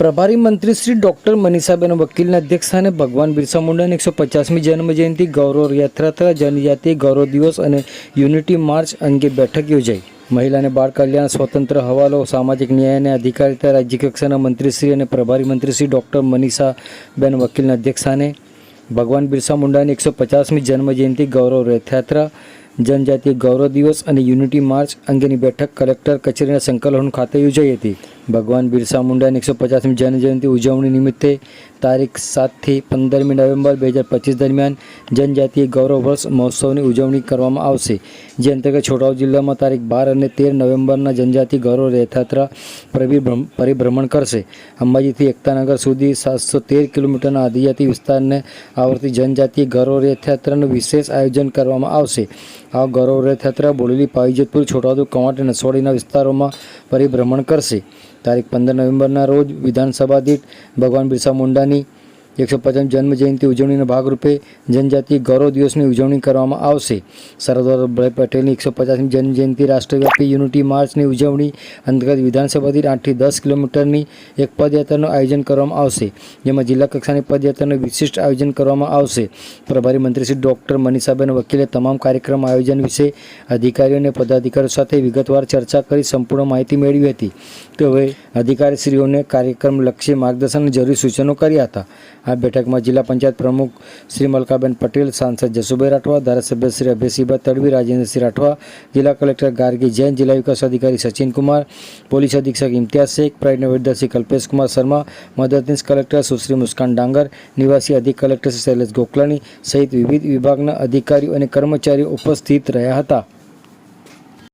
પ્રભારી મંત્રી શ્રી ડોક્ટર મનીષાબેન વકીલના અધ્યક્ષસ્થાને ભગવાન બિરસા મુંડાની એકસો પચાસમી જન્મજયંતિ, ગૌરવ યાત્રાત્રા જનજાતિ, ગૌરવ દિવસ અને યુનિટી માર્ચ અંગે બેઠક યોજાઈ. મહિલા અને બાળ કલ્યાણ, સ્વતંત્ર હવાલો, સામાજિક ન્યાય અને અધિકારિતા રાજ્ય કક્ષાના મંત્રીશ્રી અને પ્રભારી મંત્રી શ્રી ડોક્ટર મનીષાબેન વકીલના અધ્યક્ષસ્થાને ભગવાન બિરસા મુંડાની એકસો પચાસમી જન્મજયંતિ, ગૌરવ રથયાત્રા જનજાતીય ગૌરવ દિવસ અને યુનિટી માર્ચ અંગેની બેઠક કલેક્ટર કચેરીના સંકલન ખાતે યોજાઈ હતી. ભગવાન બિરસા મુંડાની એકસો પચાસમી જન્મજયંતિ ઉજવણી નિમિત્તે તારીખ સાતથી પંદરમી નવેમ્બર બે હજાર પચીસ દરમિયાન જનજાતીય ગૌરવ વર્ષ મહોત્સવની ઉજવણી કરવામાં આવશે. જે અંતર્ગત છોટાઉ જિલ્લામાં તારીખ બાર અને તેર નવેમ્બરના જનજાતિ ગૌરવ રથયાત્રા પરિભ્રમ- પરિભ્રમણ કરશે. અંબાજીથી એકતાનગર સુધી સાતસો તેર કિલોમીટરના આદિજાતિ વિસ્તારને આવરતી જનજાતીય ગૌરવ રથયાત્રાનું વિશેષ આયોજન કરવામાં આવશે. આ ગૌરવ રથયાત્રા બોડેલી, પાવીજતપુર છોટાઉદ કવાંટ અને નસવાડીના વિસ્તારોમાં પરિભ્રમણ કરશે. તારીખ પંદર નવેમ્બરના રોજ વિધાનસભા દીઠ ભગવાન બિરસા મુંડાની એકસો પચાસ જન્મ જયંતિ ઉજવણીના ભાગરૂપે જનજાતિ ગૌરવ દિવસની ઉજવણી કરવામાં આવશે. સરદાર વલ્લભભાઈ પટેલની એકસો પચાસમી જન્મજયંતિ રાષ્ટ્રવ્યાપી યુનિટી માર્ચની ઉજવણી અંતર્ગત વિધાનસભાથી આઠથી દસ કિલોમીટરની એક પદયાત્રાનું આયોજન કરવામાં આવશે. જેમાં જિલ્લા કક્ષાની પદયાત્રાનું વિશિષ્ટ આયોજન કરવામાં આવશે. પ્રભારી મંત્રી શ્રી ડૉક્ટર મનીષાબેન વકીલે તમામ કાર્યક્રમ આયોજન વિશે અધિકારીઓ અને પદાધિકારીઓ સાથે વિગતવાર ચર્ચા કરી સંપૂર્ણ માહિતી મેળવી હતી. તો હવે અધિકારીશ્રીઓને કાર્યક્રમ લક્ષી માર્ગદર્શન જરૂરી સૂચનો કર્યા હતા. આ બેઠકમાં જિલ્લા પંચાયત પ્રમુખ શ્રી મલકાબેન પટેલ, સાંસદ જસુભાઈ રાઠવા, ધારાસભ્ય શ્રી અભયસિંહભાઈ તડવી, રાજેન્દ્રસિંહ રાઠવા, જિલ્લા કલેક્ટર ગાર્ગી જૈન, જિલ્લા વિકાસ અધિકારી સચિનકુમાર, પોલીસ અધિક્ષક ઇમ્તિયાઝ શેખ, પ્રાઇડ નવેદરસિંહ કલ્પેશ કુમાર શર્મા, મદદનીશ કલેક્ટર સુશ્રી મુસ્કાન ડાંગર, નિવાસી અધિક કલેક્ટર શૈલેષ ગોકલાણી સહિત વિવિધ વિભાગના અધિકારીઓ અને કર્મચારીઓ ઉપસ્થિત રહ્યા હતા.